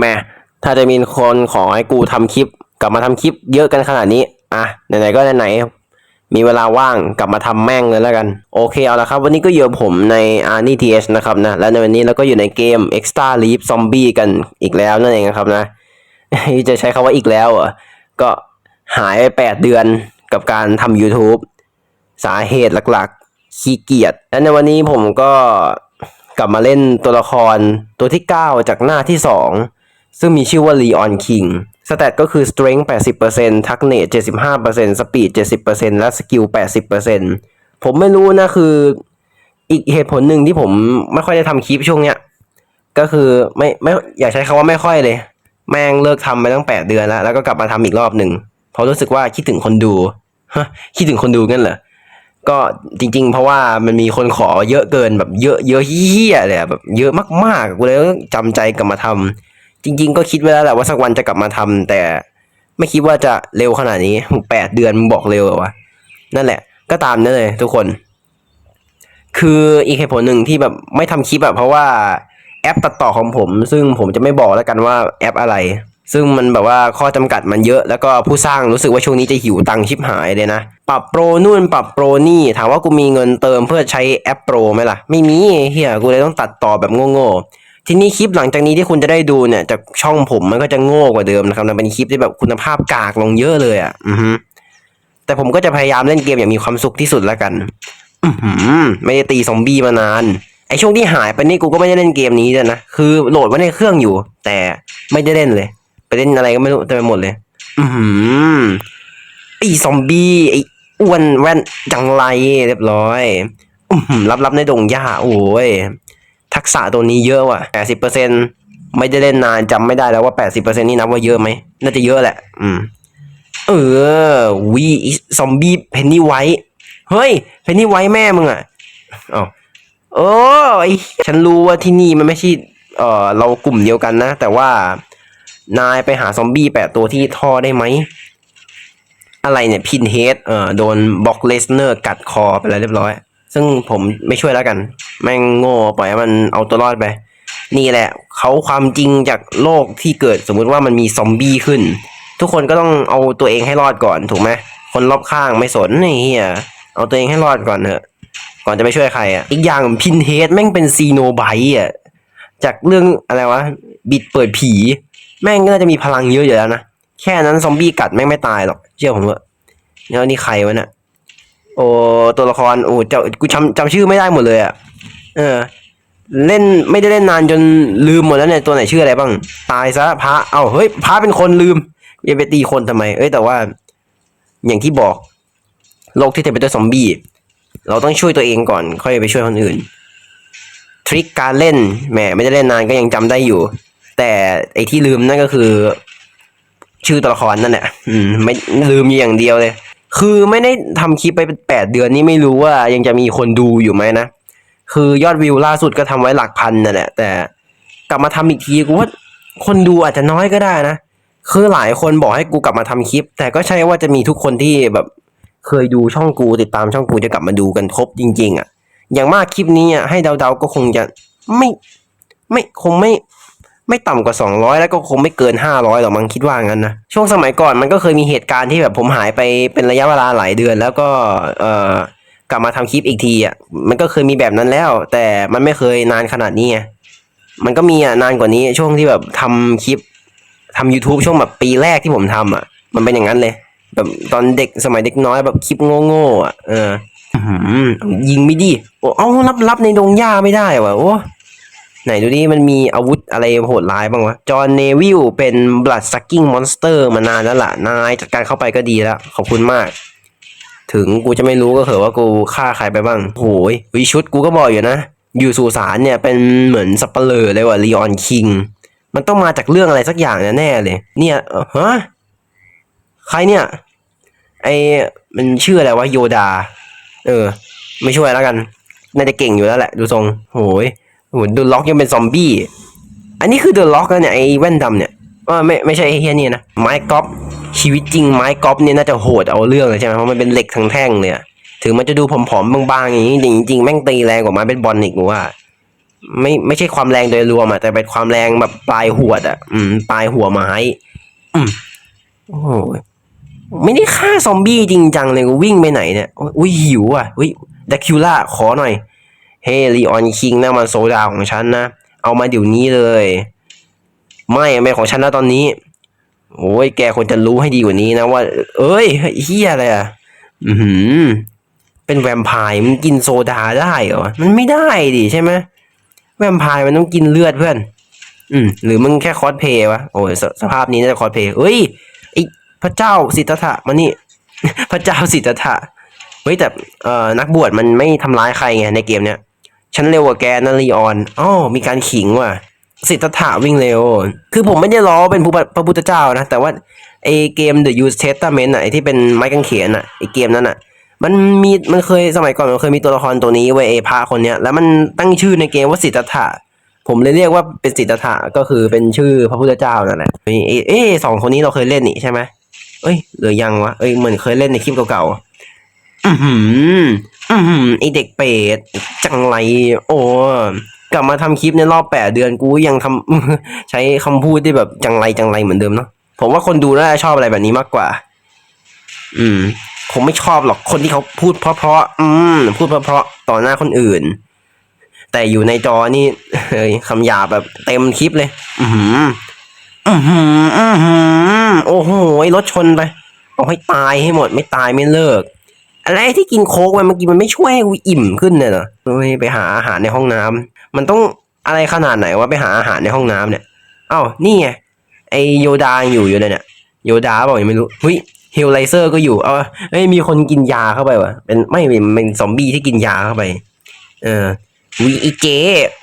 แม่ถ้าจะมีคนขอให้กูทำคลิป กลับมาทำคลิปเยอะกันขนาดนี้ อะไหนๆก็ไหนๆมีเวลาว่างกลับมาทำแม่งเลยแล้วกัน โอเคเอาละครับ วันนี้ก็อยู่ผมใน r n t h นะครับนะ และในวันนี้เราก็อยู่ในเกม Extra Leap Zombie กันอีกแล้วนั่นเองนะครับนะ จะใช้คาว่าอีกแล้วอะก็หายไปแปดเดือนกับการทำ YouTube สาเหตุหลักๆขี้เกียจและในวันนี้ผมก็กลับมาเล่นตัวละครตัวที่ 9 จากหน้าที่ 2 ซึ่งมีชื่อว่า Leon King สเตตก็คือ Strength 80% t a c n e 75% Speed 70%และ Skill 80%ผมไม่รู้นะคืออีกเหตุผลหนึ่งที่ผมไม่ค่อยได้ทำคลิปช่วงเนี้ย ก็คือไม่ไม่อยากใช้คำว่าไม่ค่อยเลย แม่งเลิกทำไปตั้งแปดเดือนแล้ว แล้วก็กลับมาทำอีกรอบหนึ่งเพราะรู้สึกว่าคิดถึงคนดูคิดถึงคนดูงั้นเหรอ ก็จริง ๆ เพราะว่ามันมีคนขอเยอะเกินแบบเยอะเยอะเฮี้ยเลยแบบเยอะมากๆกูเลยจำใจกลับมาทำ จริง ๆ ก็คิดไว้แล้วแหละว่าสักวันจะกลับมาทำแต่ไม่คิดว่าจะเร็วขนาดนี้แปดเดือนมึงบอกเร็วเหรอวะนั่นแหละ ก็ตามนั่นเลย ทุกคน คืออีกเหตุผลหนึ่งที่แบบไม่ทำคลิปอะเพราะว่าแอปตัดต่อของผม ซึ่งผมจะไม่บอกแล้วกันว่าแอปอะไร ซึ่งมันแบบว่าข้อจำกัดมันเยอะ แล้วก็ผู้สร้างรู้สึกว่าช่วงนี้จะหิวตังค์ชิบหายเลยนะ ปรับโปรนู่นปรับโปรนี่ ถามว่ากูมีเงินเติมเพื่อใช้แอปโปรไหมล่ะ ไม่มีเฮียกูเลยต้องตัดต่อแบบโง่ๆ ทีนี้คลิปหลังจากนี้ที่คุณจะได้ดูเนี่ยจากช่องผมมันก็จะโง่กว่าเดิมนะครับมันเป็นคลิปที่แบบคุณภาพกากลงเยอะเลยอะ อือฮึแต่ผมก็จะพยายามเล่นเกมอย่างมีความสุขที่สุดแล้วกัน อืไม่ได้ตีซอมบี้มานาน ไอช่วงที่หายไปนี่กูก็ไม่ได้เล่นเกมนี้เลยนะ คือโหลดไว้ในเครื่องอยู่ แต่ไม่ได้เล่นเลย ไปเล่นอะไรก็ไม่รู้เต็มไปหมดเลย อือหือไอซอมบี้ไออ้วนแว่นจังไรเรียบร้อย อืมรับรับในดงหญ้าโอ้ย ทักษะตัวนี้เยอะว่ะแปดสิบเปอร์เซ็นไม่ได้เล่นนานจำไม่ได้แล้วว่าแปดสิบเปอร์เซ็นนี่นับว่าเยอะไหมน่าจะเยอะแหละ อืม เออวีซอมบี้เพนนี่ไวท์เฮ้ยเพนนี่ไว้แม่มึงอะอ๋อโอ้ยฉันรู้ว่าที่นี่มันไม่ใช่เออเรากลุ่มเดียวกันนะ แต่ว่านายไปหาซอมบี้แปดตัวที่ท่อได้ไหม อะไรเนี่ยพินเฮดเออโดนบ็อกเลสเนอร์กัดคอไปแล้วเรียบร้อย ซึ่งผมไม่ช่วยแล้วกัน แม่งโง่ปล่อยให้มันเอาตัวรอดไป นี่แหละ เขาความจริงจากโลกที่เกิดสมมุติว่ามันมีซอมบี้ขึ้น ทุกคนก็ต้องเอาตัวเองให้รอดก่อนถูกไหมคนรอบข้างไม่สนนี่เฮียเอาตัวเองให้รอดก่อนเถอะ ก่อนจะไปช่วยใครอะ อีกอย่างพินเฮดแม่งเป็นซีโนไบต์อะ จากเรื่องอะไรวะ บิดเปิดผี แม่งก็น่าจะมีพลังเยอะอยู่แล้วนะ แค่นั้นซอมบี้กัดแม่งไม่ตายหรอก เชื่อผมเถอะแล้วนี่ใครวะเนี่ย โอ้ตัวละครโอ้เจ้ากูจำจำชื่อไม่ได้หมดเลยอะเออ เล่นไม่ได้เล่นนานจนลืมหมดแล้วเนี่ยตัวไหนชื่ออะไรบ้าง ตายซะพระเอ้าเฮ้ยพระเป็นคนลืมอย่าไปตีคนทำไม เอ้ยแต่ว่า อย่างที่บอก โลกที่เต็มไปด้วยซอมบี้เราต้องช่วยตัวเองก่อน ค่อยไปช่วยคนอื่น ทริคการเล่นแหมไม่ได้เล่นนานก็ยังจำได้อยู่ แต่ไอที่ลืมนั่นก็คือ ชื่อตัวละครนั่นแหละอืมไม่ลืมอย่างเดียวเลย คือไม่ได้ทำคลิปไปเป็นแปดเดือนนี่ไม่รู้ว่ายังจะมีคนดูอยู่ไหมนะ คือยอดวิวล่าสุดก็ทำไว้หลักพันนั่นแหละ แต่กลับมาทำอีกทีกูว่าคนดูอาจจะน้อยก็ได้นะ คือหลายคนบอกให้กูกลับมาทำคลิป แต่ก็ใช่ว่าจะมีทุกคนที่แบบ เคยดูช่องกูติดตามช่องกูจะกลับมาดูกันครบจริง ๆอะ อย่างมากคลิปนี้อะให้เดาๆก็คงจะไม่ ไม่คงไม่ ไม่ต่ำกว่า 200 แล้วก็คงไม่เกิน 500หรอกมั้งคิดว่างั้นนะ ช่วงสมัยก่อนมันก็เคยมีเหตุการณ์ที่แบบผมหายไปเป็นระยะเวลาหลายเดือน แล้วก็เอ่อกลับมาทำคลิปอีกทีอะมันก็เคยมีแบบนั้นแล้ว แต่มันไม่เคยนานขนาดนี้มันก็มีอะนานกว่านี้ช่วงที่แบบทำคลิปทำ YouTube ช่วงแบบปีแรกที่ผมทำอะ มันเป็นอย่างนั้นเลย แบบตอนเด็กสมัยเด็กน้อยแบบคลิปโง่ๆอะเอออื้ออยิงไม่ดีโอ้เอารับรับในดงหญ้าไม่ได้ว่ะโอ้ ไหนดูดิมันมีอาวุธอะไรโหดร้ายบ้างวะ จอห์นเนวิลเป็น blood sucking monster มานานแล้วล่ะ นายจัดการเข้าไปก็ดีแล้ว ขอบคุณมาก ถึงกูจะไม่รู้ก็เถอะว่ากูฆ่าใครไปบ้างโหยวิชุดกูก็บอกอยู่นะ อยู่สุสานเนี่ยเป็นเหมือนสับเปลอเลยว่ะลีออนคิง มันต้องมาจากเรื่องอะไรสักอย่างแน่เลย เนี่ยฮะใครเนี่ย ไอมันชื่ออะไรวะโยดา เออ ไม่ช่วยแล้วกัน น่าจะเก่งอยู่แล้วแหละ ดูทรงโหย โหเดอะล็อกยังเป็นซอมบี้อันนี้คือเดอะล็อกแล้วเนี่ยไอ้แว่นดำเนี่ยเออไม่ไม่ใช่ไอเฮียนี่นะไม้กอล์ฟชีวิตจริงไม้กอล์ฟเนี่ยน่าจะโหดเอาเรื่องเลยใช่ไหมเพราะมันเป็นเหล็กทั้งแท่งเลยอะถึงมันจะดูผอมๆบางๆอย่างนี้จริงๆแม่งตีแรงกว่าไม้เป็นบอลอีกว่า ไม่ไม่ใช่ความแรงโดยรวมอะแต่เป็นความแรงแบบปลายหัวอะอืม ปลายหัวไม้อืมโอ้โหไม่ได้ฆ่าซอมบี้จริงจังเลยกูวิ่งไปไหนเนี่ย อุ้ยหิวอะอุ้ยดักคิวล่าขอหน่อย เฮ้ลีออนคิงนะมันโซดาของฉันนะ เอามาเดี๋ยวนี้เลย ไม่ไม่ของฉันนะตอนนี้ โอ้ยแกควรจะรู้ให้ดีกว่านี้นะว่า เอ้ยเฮียอะไรอะ อือหือเป็นแวมไพร์มันกินโซดาได้เหรอ มันไม่ได้ดิใช่ไหมแวมไพร์มันต้องกินเลือดเพื่อน อืม หรือมึงแค่คอสเพย์วะ โอ้ยสสภาพนี้น่าจะคอสเพย์เอ้ยไอพระเจ้าสิทธัตถะมานี่ พระเจ้าสิทธัตถะเฮ้ยแต่เอ่อนักบวชมันไม่ทำร้ายใครไงในเกมเนี้ย ฉันเร็วกว่าแกนะลีออนอ๋อมีการขิงว่ะสิทธัตถะวิ่งเร็ว คือผมไม่ได้ล้อเป็นพระพุทธเจ้านะ แต่ว่าไอเกม The Use Testament อะไอที่เป็นไม้กางเขนอะไอเกมนั้นอะมันมีมันเคยสมัยก่อนมันเคยมีตัวละครตัวนี้ไว้ยไอพระคนเนี้ยแล้วมันตั้งชื่อในเกมว่าสิทธัตถะผมเลยเรียกว่าเป็นสิทธัตถะก็คือเป็นชื่อพระพุทธเจ้านั่นแหละเอเอ้ยเอ้ยสองคนนี้เราเคยเล่นนี่ใช่ไหมเอ้ยหรือยังวะเอ้ยเหมือนเคยเล่นในคลิปเก่าๆอือหือ อือหือไอเด็กเป็ดจังไร โอ้กลับมาทำคลิปในรอบแปดเดือนกูยังทำใช้คำพูดที่แบบจังไรจังไรเหมือนเดิมเนาะผมว่าคนดูน่าจะชอบอะไรแบบนี้มากกว่า อืมผมไม่ชอบหรอกคนที่เขาพูดเพราะๆอืมพูดเพราะๆต่อหน้าคนอื่น แต่อยู่ในจอนี่เฮ้ยคำหยาบแบบเต็มคลิปเลย อือหืออือหืออือหือโอ้โหรถชนไปเอาให้ตายให้หมด ไม่ตายไม่เลิก อะไรที่กินโค้กไปเมื่อกี้มันไม่ช่วยให้กูอิ่มขึ้นเนี่ยเหรอไปหาอาหารในห้องน้ำมันต้องอะไรขนาดไหนว่าไปหาอาหารในห้องน้ำเนี่ยเอ้านี่ไงไอโยดาอยู่อยู่เลยเนี่ยโยดาบอกยังไม่รู้เฮ้ยเฮลไลเซอร์ก็อยู่เอาเฮ้ยมีคนกินยาเข้าไปวะเป็นไม่เป็นเป็นซอมบี้ที่กินยาเข้าไป เออวิอีเจ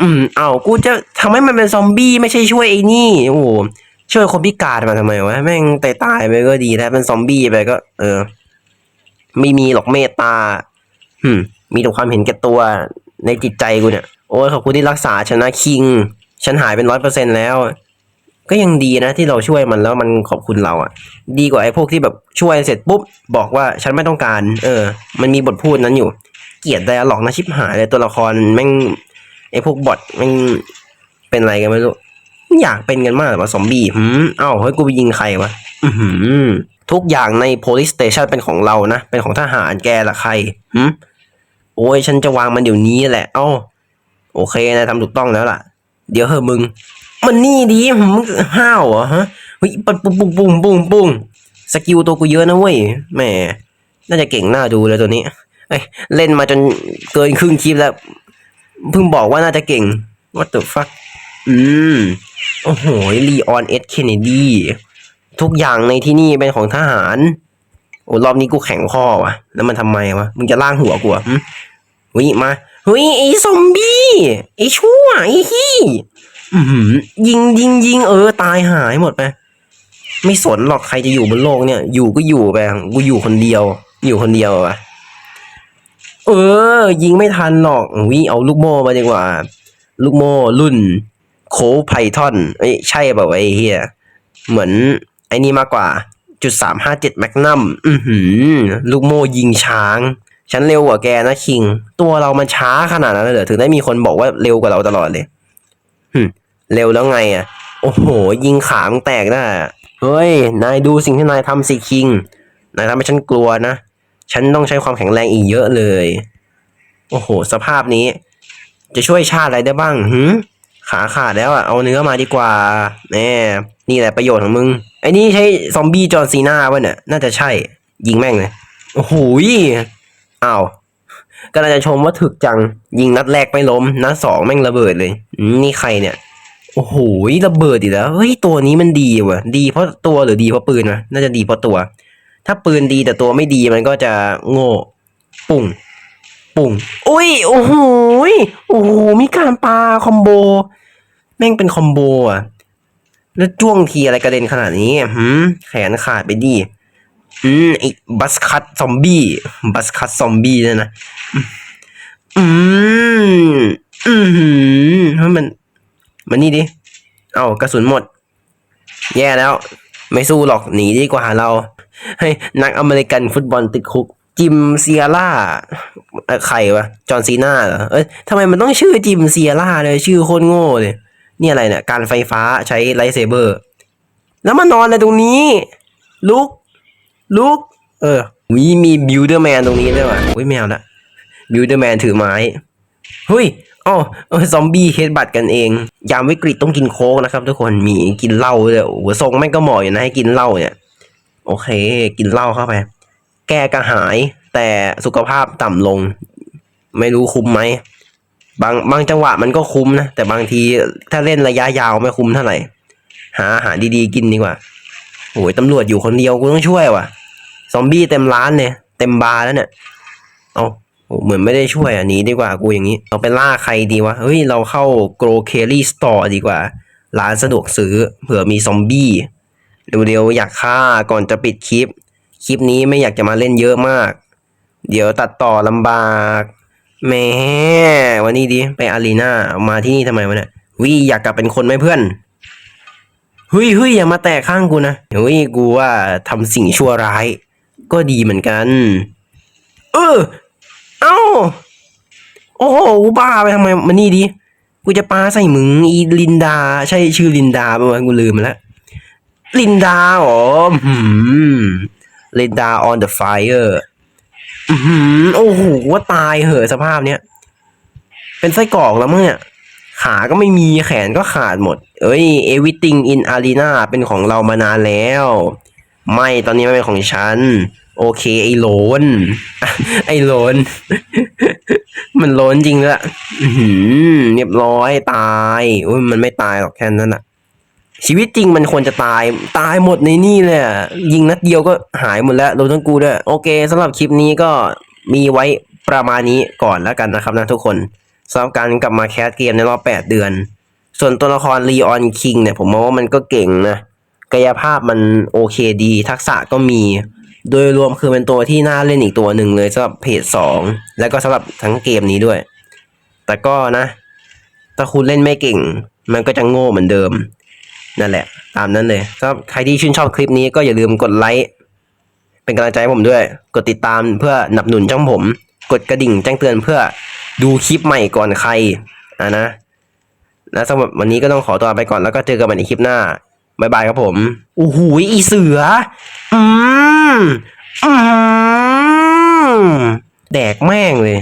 อืมเอากูจะทำให้มันเป็นซอมบี้ไม่ใช่ช่วยไอ้นี่โอ้โหช่วยคนพิการมาทำไมวะแม่งตายตายไปก็ดีแล้วเป็นซอมบี้ไปก็ เออ ไม่มีหรอกเมตตาหืม มีแต่ความเห็นแก่ตัวในจิตใจกูเนี่ย โอ้ยขอบคุณที่รักษาฉันะคิง ฉันหายเป็นร้อยเปอร์เซ็นแล้ว ก็ยังดีนะที่เราช่วยมันแล้วมันขอบคุณเราอะ่ะ ดีกว่าไอ้พวกที่แบบช่วยเสร็จปุ๊บ บอกว่าฉันไม่ต้องการ เออ มันมีบทพูดนั้นอยู่ เกลียดไดอะล็อกนะชิบหายเลยตัวละครแม่งไอ้พวกบอทแม่งเป็นอะไรกันไม่รู้อยากเป็นกันมากว่าซอมบี้หืมเอ้าเฮ้ยกูไปยิงใครวะ อือหือ ทุกอย่างใน police station เป็นของเรานะ เป็นของทหารแกละใครหืมโอ้ยฉันจะวางมันเดี๋ยวนี้แหละ เอ้า โอเคนะทำถูกต้องแล้วล่ะ เดี๋ยวเฮ้มึง มันนี่ดีหืมห้าวเหรอฮะเฮ้ยปัดปุ้งปุ้งปุ้งปุ้งปุ้งสกิลตัวกูเยอะนะเว้ยแหมน่าจะเก่งหน้าดูเลยตัวนี้เอ้ยเล่นมาจนเกินครึ่งคลิปแล้วเพิ่งบอกว่าน่าจะเก่ง What the fuck อืม โอ้โหลีออนเอสเคนเนดี ทุกอย่างในที่นี่เป็นของทหาร โอ้รอบนี้กูแข็งข้อวะแล้วมันทำไมวะ มึงจะล่างหัวกูอะเฮ้ยมาเฮ้ยไอ้ซอมบี้ไอ้ชั่วไอ้ขี้ยิงยิงยิงเออ ตายหายหมดไป ไม่สนหรอกใครจะอยู่บนโลกเนี่ย อยู่ก็อยู่ไป กูอยู่คนเดียว อยู่คนเดียวอะเออ ยิงไม่ทันหรอกวิเอาลูกโม่มาดีกว่า ลูกโม่รุ่น โคไพทอน เอ้ยใช่แบบไอ้เฮียเหมือน อ้นี่มากกว่าจุดสามห้าเจ็ดแมกนัมอือหือ ลูกโม่ยิงช้าง ฉันเร็วกว่าแกนะคิง ตัวเรามันช้าขนาดนั้นเลยเหรอถึงได้มีคนบอกว่าเร็วกว่าเราตลอดเลยหึเร็วแล้วไงอะ โอ้โห ยิงขามงแตกได้อะเฮ้ย นายดูสิ่งที่นายทำสิคิง นายทำให้ฉันกลัวนะ ฉันต้องใช้ความแข็งแรงอีกเยอะเลย โอ้โห สภาพนี้ จะช่วยชาติอะไรได้บ้างหืม ขาขาดแล้วอะเอาเนื้อมาดีกว่าแน่นี่แหละประโยชน์ของมึงไอ้นี่ใช้ซอมบี้จอร์ซีนาวะเนี่ยน่าจะใช่ ยิงแม่งเลยโอ้โหยอ้าวก็น่าจะชมว่าถึกจัง ยิงนัดแรกไม่ล้มนัดสองแม่งระเบิดเลยนี่ใครเนี่ยโอ้โหยระเบิดอีกแล้วเฮ้ยตัวนี้มันดีว่ะ ดีเพราะตัวหรือดีเพราะปืนวะน่าจะดีเพราะตัว ถ้าปืนดีแต่ตัวไม่ดีมันก็จะโง่ปุ่ง ปุ่งอุ้ยโอ้โหโอ้โหมีการปาคอมโบ แม่งเป็นคอมโบอะ แล้วจ้วงทีอะไรกระเด็นขนาดนี้หืมแขนขาดไปดิอืมไอ้บัสคัตซอมบี้ บัสคัตซอมบี้เนี่ยนะ อืม อืมหืมเฮ้ยมัน มันนี่ดิ เอากระสุนหมด แย่แล้ว ไม่สู้หรอกหนีดีกว่าเรา ให้นักอเมริกันฟุตบอลติดคุก จิมเซียร่า ใครวะ จอห์นซีนาเหรอ เอ้ยทำไมมันต้องชื่อจิมเซียร่าเลย ชื่อโคตรโง่เลย นี่อะไรเนี่ย การไฟฟ้าใช้ไลท์เซเบอร์ แล้วมานอนอะไรตรงนี้ ลุก ลุก เออมีมีบิวเดอร์แมนตรงนี้ด้วยว่ะอุ้ยแมวละบิวเดอร์แมนถือไม้ เฮ้ยอ๋ออซอมบี้เฮดบัตกันเอง ยามวิกฤตต้องกินโค้กนะครับ ทุกคน มีกินเหล้าด้วยโอ้โหทรงแม่งก็เหมาะอยู่นะให้กินเหล้าเนี่ย โอเค กินเหล้าเข้าไป แก้กระหาย แต่สุขภาพต่ำลง ไม่รู้คุ้มไหมบางบางจังหวะมันก็คุ้มนะ แต่บางทีถ้าเล่นระยะยาวไม่คุ้มเท่าไหร่ หาอาหารดีๆกินดีกว่าโอ้ยตำรวจอยู่คนเดียวกูต้องช่วยว่ะ ซอมบี้เต็มร้านเนี่ย เต็มบาร์แล้วเนี่ยเอาเหมือนไม่ได้ช่วยอะหนีดีกว่ากูอย่างนี้ เราไปล่าใครดีวะเฮ้ยเราเข้าโกลเคลลี่สตอร์ดีกว่า ร้านสะดวกซื้อ เผื่อมีซอมบี้เร็วๆอยากฆ่าก่อนจะปิดคลิป คลิปนี้ไม่อยากจะมาเล่นเยอะมาก เดี๋ยวตัดต่อลำบากแหม่วันนี้ดิไปอารีนามาที่นี่ทำไมวะเนี่ยวิอยากกลับเป็นคนไหมเพื่อนเฮ้ยเฮ้ยอย่ามาแตะข้างกูนะเฮ้ยกูว่าทำสิ่งชั่วร้าย ก็ดีเหมือนกัน เออ เอ้า โอ้โหบ้าไปทำไมมานี่ดิกูจะปาใส่มึงอีลินดา ใช่ชื่อลินดาปะวะกูลืมแล้วลินดาเหรอหืมลินดา on the fire อือหือโอ้โหว่าตายเหอะสภาพเนี้ย เป็นไส้กรอกแล้วมั้งเนี่ย ขาก็ไม่มีแขนก็ขาดหมด เอ้ย everything in arena เป็นของเรามานานแล้ว ไม่ตอนนี้ไมันเป็นของฉัน โอเค ไอ้โหลน ไอ้โหลน มันโหลนจริงละหือเรียบร้อยตาย อุ้ยมันไม่ตายหรอกแค่นั้นน่ะ ชีวิตจริงมันควรจะตายตายหมดในนี่เลยอะยิงนัดเดียวก็หายหมดแล้วรวมทั้งกูด้วยโอเคสำหรับคลิปนี้ก็มีไว้ประมาณนี้ก่อนแล้วกันนะครับนะทุกคนสำหรับการกลับมาแคสเกมในรอบ 8 เดือน ส่วนตัวละครลีออนคิงเนี่ยผมมองว่ามันก็เก่งนะกายภาพมันโอเคดี ทักษะก็มี โดยรวมคือเป็นตัวที่น่าเล่นอีกตัวหนึ่งเลยสำหรับเพจสองแล้วก็สำหรับทั้งเกมนี้ด้วย แต่ก็นะ ถ้าคุณเล่นไม่เก่ง มันก็จะโง่เหมือนเดิม นั่นแหละ ตามนั้นเลยสำหรับใครที่ชื่นชอบคลิปนี้ก็อย่าลืมกดไลค์เป็นกำลังใจให้ผมด้วย กดติดตามเพื่อหนับหนุนช่องผม กดกระดิ่งแจ้งเตือนเพื่อดูคลิปใหม่ก่อนใครอะนะและสำหรับวันนี้ก็ต้องขอตัวไปก่อนแล้วก็เจอกันใหม่ในคลิปหน้าบายบายครับผมโอ้โหอีเสือ อืมอืมแดกแม่งเลย